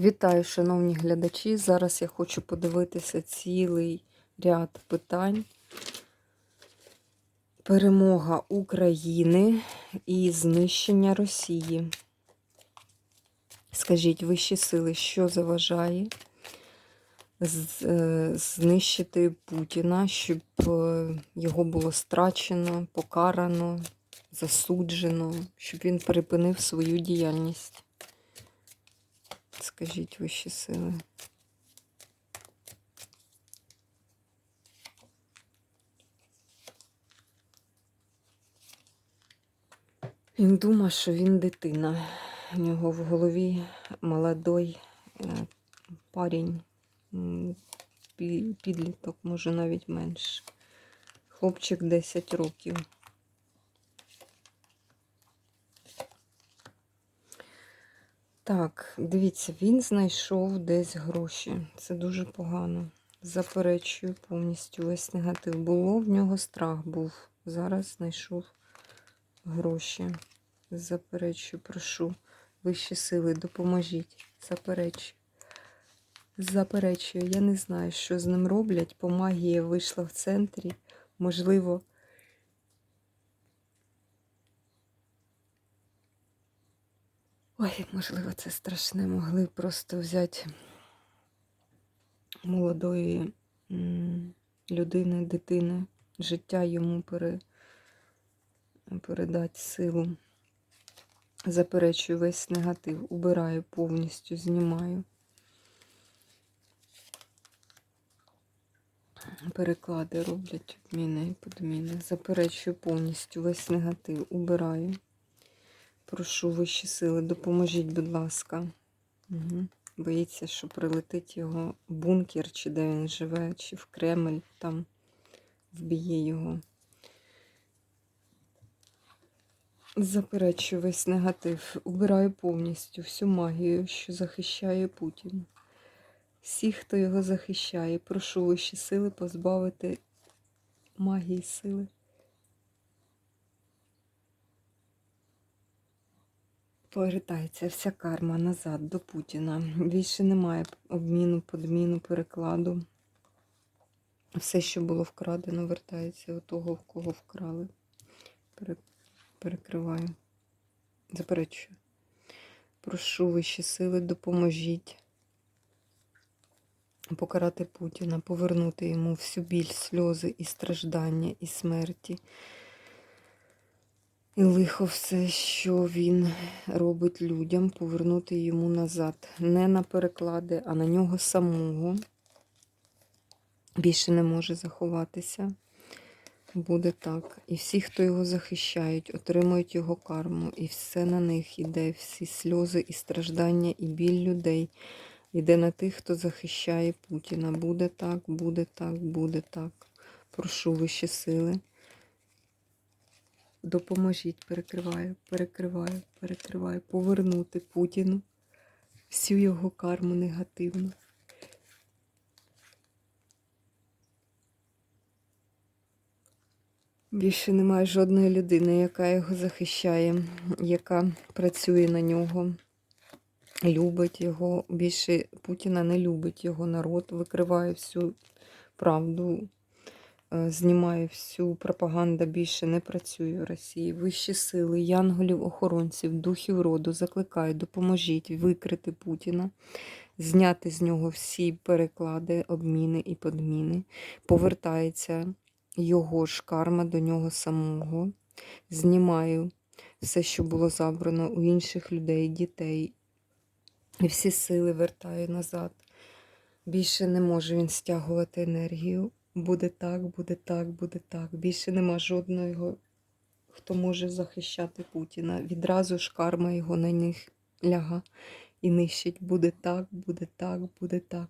Вітаю, шановні глядачі. Зараз я хочу подивитися цілий ряд питань. Перемога України і знищення Росії. Скажіть, вищі сили, що заважає е, знищити Путіна, щоб е, його було страчено, покарано, засуджено, щоб він припинив свою діяльність? Скажіть вищі сили. Він думає, що він дитина. У нього в голові молодой е, парень, підліток, може навіть менше. Хлопчик 10 років. Так, дивіться, він знайшов десь гроші. Це дуже погано. Заперечую повністю весь негатив. Було в нього страх був. Зараз знайшов гроші. Заперечую, прошу. Вищі сили, допоможіть. Заперечую. Заперечую. Я не знаю, що з ним роблять. По магії вийшла в центрі. Можливо, Ой, можливо, це страшне. Могли просто взяти молодої людини, дитини, життя йому пере, передати силу. Заперечую весь негатив, убираю повністю, знімаю. Переклади роблять обміни і подміни. Заперечую повністю весь негатив, убираю. Прошу вищі сили, допоможіть, будь ласка. Угу. Боїться, що прилетить його бункер, чи де він живе, чи в Кремль там вб'є його. Заперечую весь негатив. Убираю повністю всю магію, що захищає Путін. Всіх, хто його захищає, прошу вищі сили позбавити магії сили. Повертається вся карма назад до Путіна. Більше немає обміну, подміну, перекладу. Все, що було вкрадено, вертається у того, в кого вкрали. Перекриваю. Заперечую. Прошу вищі сили, допоможіть покарати Путіна, повернути йому всю біль, сльози і страждання, і смерті. І лихо все, що він робить людям, повернути йому назад. Не на переклади, а на нього самого. Більше не може заховатися. Буде так. І всі, хто його захищають, отримують його карму. І все на них іде, всі сльози і страждання, і біль людей. Іде на тих, хто захищає Путіна. Буде так, буде так, буде так. Прошу вищі сили. Допоможіть, перекриваю, перекриваю, перекриваю, повернути Путіну всю його карму негативну. Більше немає жодної людини, яка його захищає, яка працює на нього, любить його. Більше Путіна не любить його народ, викриває всю правду, е, знімає всю пропаганду, більше не працює в Росії. Вищі сили, янголів, охоронців, духів роду закликають, допоможіть викрити Путіна, зняти з нього всі переклади, обміни і подміни. Повертається його ж карма до нього самого. Знімаю все, що було забрано у інших людей, дітей. І всі сили вертаю назад. Більше не може він стягувати енергію. Буде так, буде так, буде так. Більше нема жодного, хто може захищати Путіна. Відразу ж карма його на них ляга і нищить. Буде так, буде так, буде так.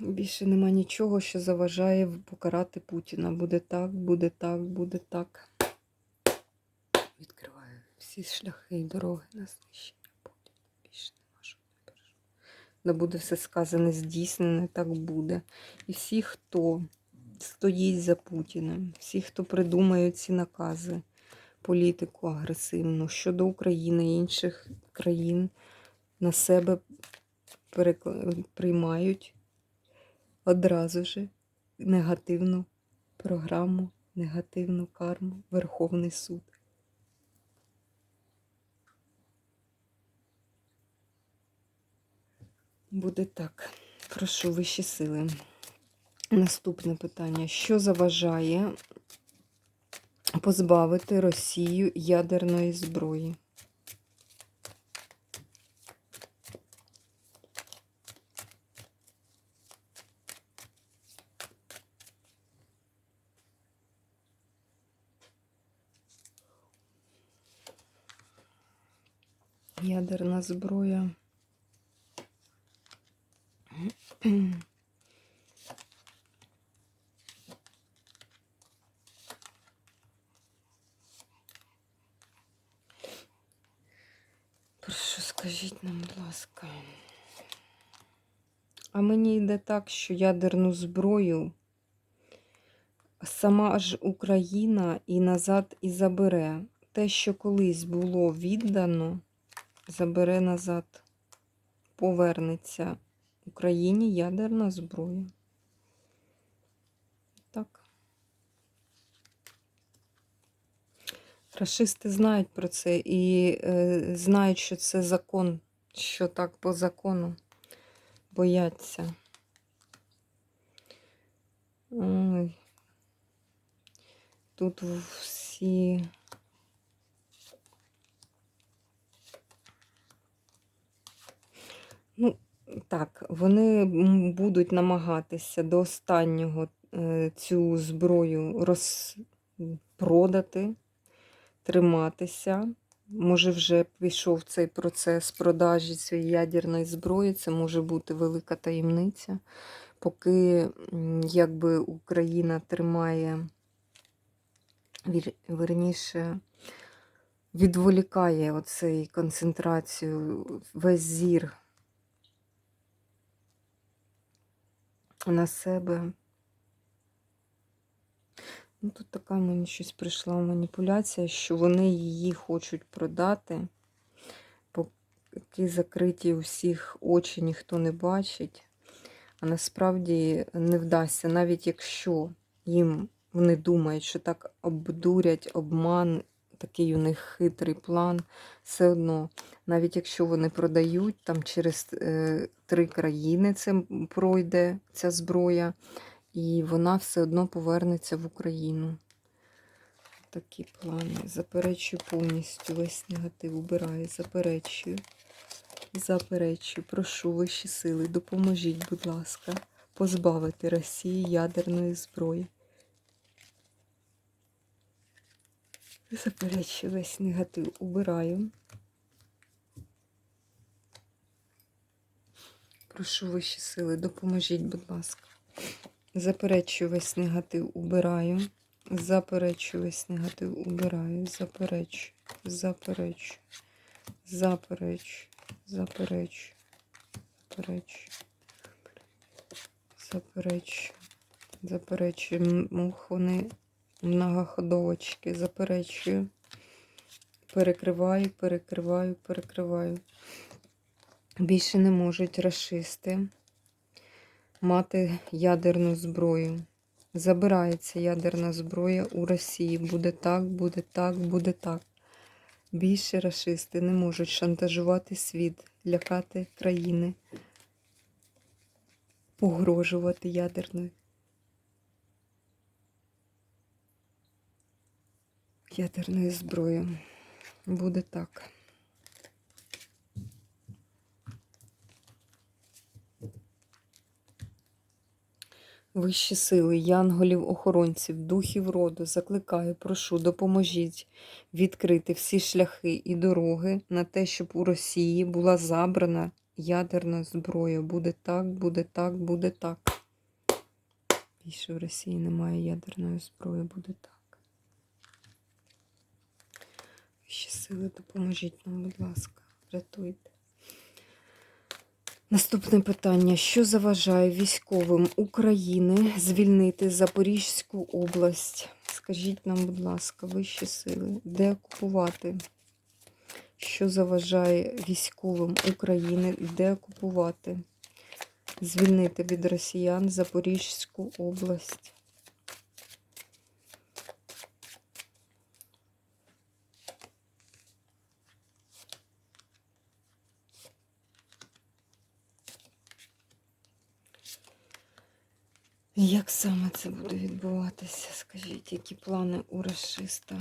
Більше нема нічого, що заважає покарати Путіна. Буде так, буде так, буде так. Відкриваю всі шляхи і дороги на знищення Путіна. Більше нема що не Да буде все сказане, здійснене, так буде. І всі, хто стоїть за Путіним, всі, хто придумає ці накази, політику агресивну щодо України і інших країн на себе приймають одразу же негативну програму, негативну карму, Верховний суд. Буде так. Прошу вищі сили. Наступне питання. Що заважає позбавити Росію ядерної зброї? Ядерна зброя. Прошу, скажіть нам, будь ласка. А мені йде так, що ядерну зброю сама ж Україна і назад і забере. Те, що колись було віддано, забере назад, повернеться Україні ядерна зброя. Так. Рашисти знають про це і е, знають, що це закон, що так по закону бояться. Тут всі. Ну, так, вони будуть намагатися до останнього е, цю зброю розпродати, триматися. Може, вже пішов цей процес продажі цієї ядерної зброї, це може бути велика таємниця. Поки якби Україна тримає, верніше, відволікає оцей концентрацію, весь зір на себе. Ну, тут така мені щось прийшла маніпуляція, що вони її хочуть продати, поки закриті у всіх очі ніхто не бачить. А насправді не вдасться, навіть якщо їм вони думають, що так обдурять, обман, такий у них хитрий план, все одно, навіть якщо вони продають, там через е, три країни це пройде ця зброя, і вона все одно повернеться в Україну. Такі плани. Заперечую повністю весь негатив, убираю, заперечую. Заперечую, прошу вищі сили, допоможіть, будь ласка, позбавити Росії ядерної зброї. Заперечую весь негатив, убираю. Прошу вищі сили, допоможіть, будь ласка. Заперечую весь негатив, убираю. Заперечую весь негатив, убираю. Заперечую, заперечую, заперечую, заперечую, заперечую, заперечую. М- Мух вони многоходовочки, заперечую. Перекриваю, перекриваю, перекриваю. Більше не можуть расисти мати ядерну зброю. Забирається ядерна зброя у Росії. Буде так, буде так, буде так. Більше расисти не можуть шантажувати світ, лякати країни, погрожувати ядерною. Ядерною зброєю. Буде так. Вищі сили, янголів, охоронців, духів роду, закликаю, прошу, допоможіть відкрити всі шляхи і дороги на те, щоб у Росії була забрана ядерна зброя. Буде так, буде так, буде так. Більше в Росії немає ядерної зброї, буде так. Вищі сили, допоможіть нам, будь ласка, врятуйте. Наступне питання: що заважає військовим України звільнити Запорізьку область? Скажіть нам, будь ласка, вищі сили, де окупувати? Що заважає військовим України, де окупувати? Звільнити від росіян Запорізьку область? Як саме це буде відбуватися? Скажіть, які плани у расиста?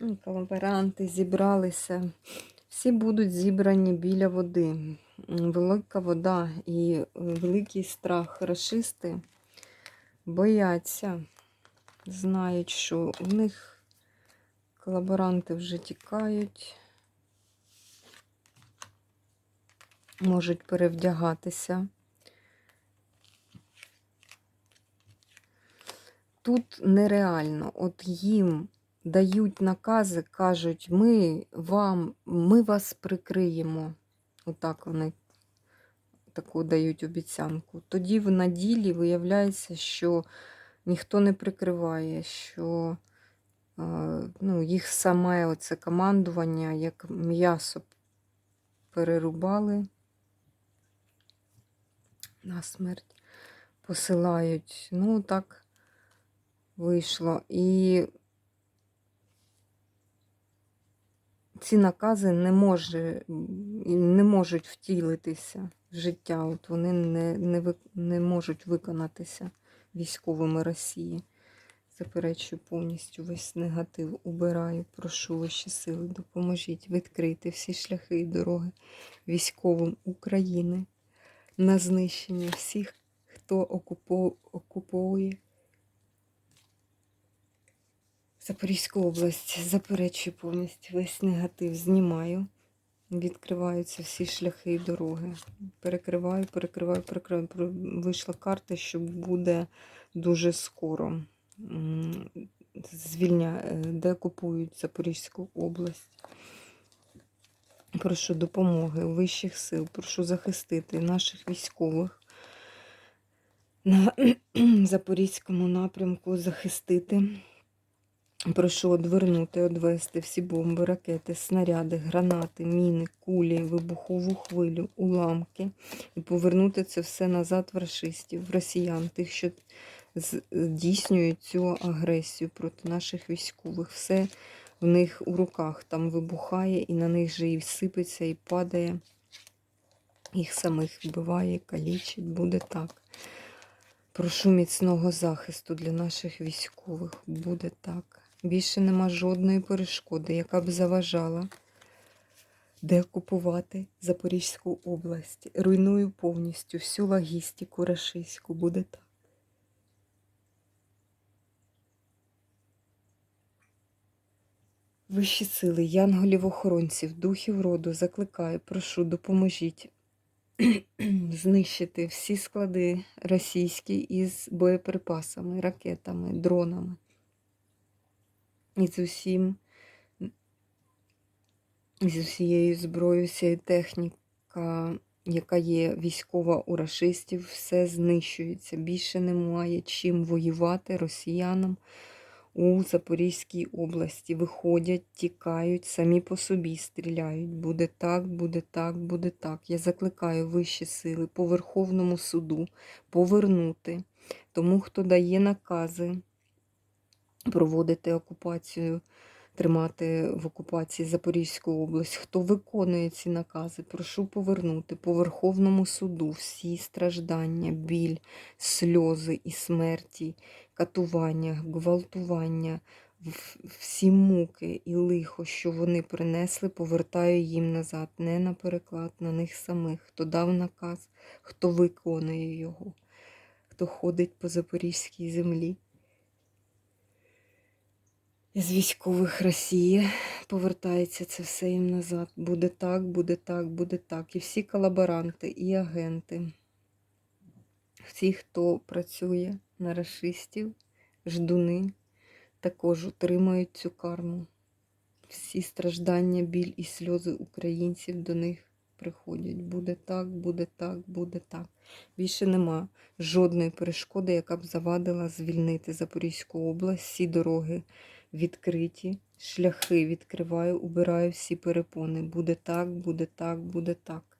Ну, Колаборанти зібралися. Всі будуть зібрані біля води. Велика вода і е, великий страх. Рашисти бояться, знають, що в них колаборанти вже тікають. Можуть перевдягатися. Тут нереально, от їм дають накази, кажуть, ми вам, ми вас прикриємо. Отак вони таку дають обіцянку. Тоді в на ділі виявляється, що ніхто не прикриває, що е, ну, їх саме оце командування, як м'ясо перерубали на смерть посилають. Ну, так вийшло. І ці накази не, може, не можуть втілитися в життя. От вони не, не, не можуть виконатися військовими Росії. Заперечую повністю весь негатив. Убираю, прошу вищі сили, допоможіть відкрити всі шляхи і дороги військовим України на знищення всіх, хто окуповує Запорізьку область. Заперечую повністю весь негатив. Знімаю. Відкриваються всі шляхи і дороги. Перекриваю, перекриваю, перекриваю. Вийшла карта, що буде дуже скоро. Звільня, е, де купують Запорізьку область. Прошу допомоги вищих сил, прошу захистити наших військових на Запорізькому напрямку, захистити. Прошу одвернути, одвести всі бомби, ракети, снаряди, гранати, міни, кулі, вибухову хвилю, уламки і повернути це все назад в рашистів, в росіян, тих, що здійснюють цю агресію проти наших військових. Все в них у руках там вибухає, і на них же і сипеться, і падає. Їх самих вбиває, калічить, буде так. Прошу міцного захисту для наших військових. Буде так. Більше нема жодної перешкоди, яка б заважала де окупувати Запорізьку область. Руйную повністю всю логістику рашистську. Буде так. Вищі сили, янголів-охоронців, духів роду закликаю, прошу, допоможіть знищити всі склади російські із боєприпасами, ракетами, дронами. І з усім, з усією зброєю, всією техніка, яка є військова у рашистів, все знищується. Більше немає чим воювати росіянам у Запорізькій області. Виходять, тікають, самі по собі стріляють. Буде так, буде так, буде так. Я закликаю вищі сили по Верховному суду повернути тому, хто дає накази проводити окупацію, тримати в окупації Запорізьку область. Хто виконує ці накази, прошу повернути. По Верховному суду всі страждання, біль, сльози і смерті, катування, гвалтування, всі муки і лихо, що вони принесли, повертаю їм назад, не на переклад, на них самих, хто дав наказ, хто виконує його, хто ходить по запорізькій землі. З військових Росії повертається це все їм назад. Буде так, буде так, буде так. І всі колаборанти, і агенти, всі, хто працює на расистів, ждуни, також отримають цю карму. всі страждання, біль і сльози українців до них приходять. Буде так, буде так, буде так. Більше нема жодної перешкоди, яка б завадила звільнити Запорізьку область. Всі дороги відкриті, шляхи відкриваю, убираю всі перепони. Буде так, буде так, буде так.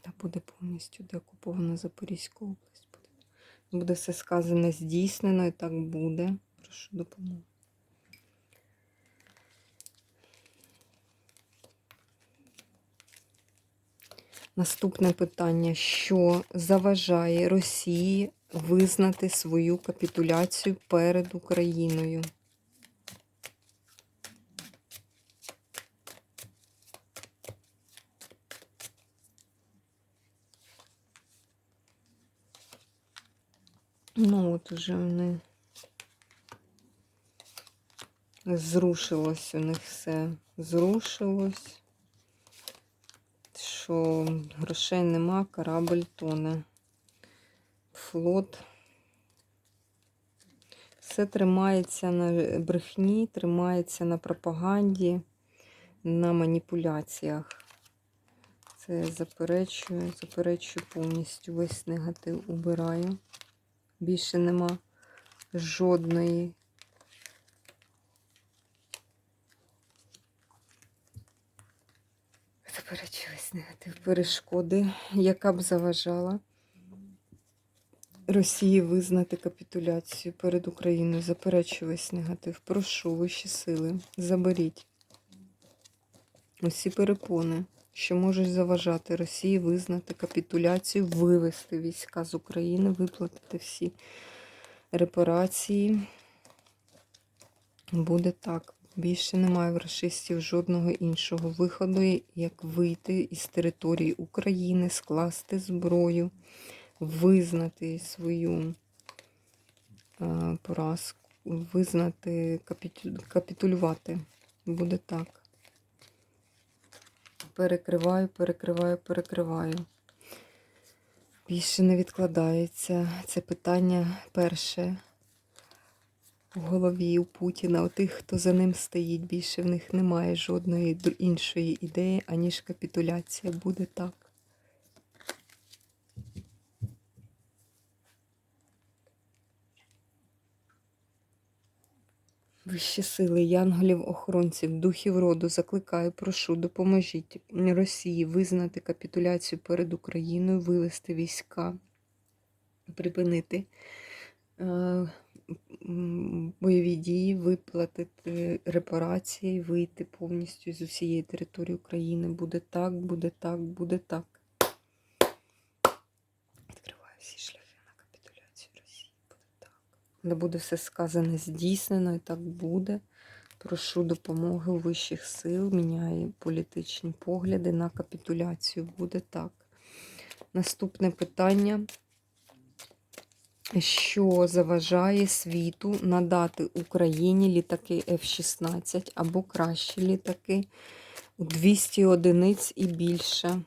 Та буде повністю деокупована Запорізька область. Буде, буде все сказане здійснено і так буде. Прошу допомоги. Наступне питання: що заважає Росії визнати свою капітуляцію перед Україною? Ну, от уже вони зрушилось у них все. Зрушилось. Що грошей нема, корабль тоне. Флот. Все тримається на брехні, тримається на пропаганді, на маніпуляціях. Це я заперечую, заперечую повністю весь негатив убираю. Більше нема жодної. Заперечую весь негатив перешкоди, яка б заважала Росії визнати капітуляцію перед Україною. Заперечую весь негатив. Прошу вищі сили. Заберіть усі перепони, що можуть заважати Росії визнати капітуляцію, вивести війська з України, виплатити всі репарації. Буде так. Більше немає в расистів жодного іншого виходу, як вийти із території України, скласти зброю, визнати свою е, поразку, визнати, капіту... капітулювати. Буде так. Перекриваю, перекриваю, перекриваю. Більше не відкладається. Це питання перше в голові у Путіна. У тих, хто за ним стоїть, більше в них немає жодної іншої ідеї, аніж капітуляція. Буде так. Вищі сили, янголів, охоронців, духів роду, закликаю, прошу, допоможіть Росії визнати капітуляцію перед Україною, вивести війська, припинити е, бойові дії, виплатити репарації, вийти повністю з усієї території України. Буде так, буде так, буде так. Відкриваю всі шляхи на капітуляцію Росії. Буде так. Де буде все сказане здійснено, і так буде. Прошу допомоги вищих сил, міняє політичні погляди на капітуляцію. Буде так. Наступне питання. Що заважає світу надати Україні літаки F-16 або кращі літаки у 200 одиниць і більше?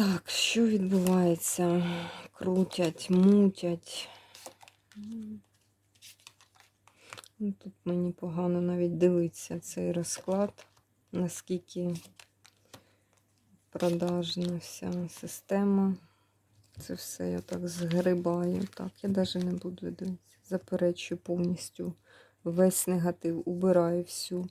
Так, що відбувається? Крутять, мутять. Ну, Тут мені погано навіть дивитися цей розклад, наскільки продажна вся система. Це все я так згрибаю. Так, я навіть не буду дивитися. Заперечую повністю весь негатив, убираю всю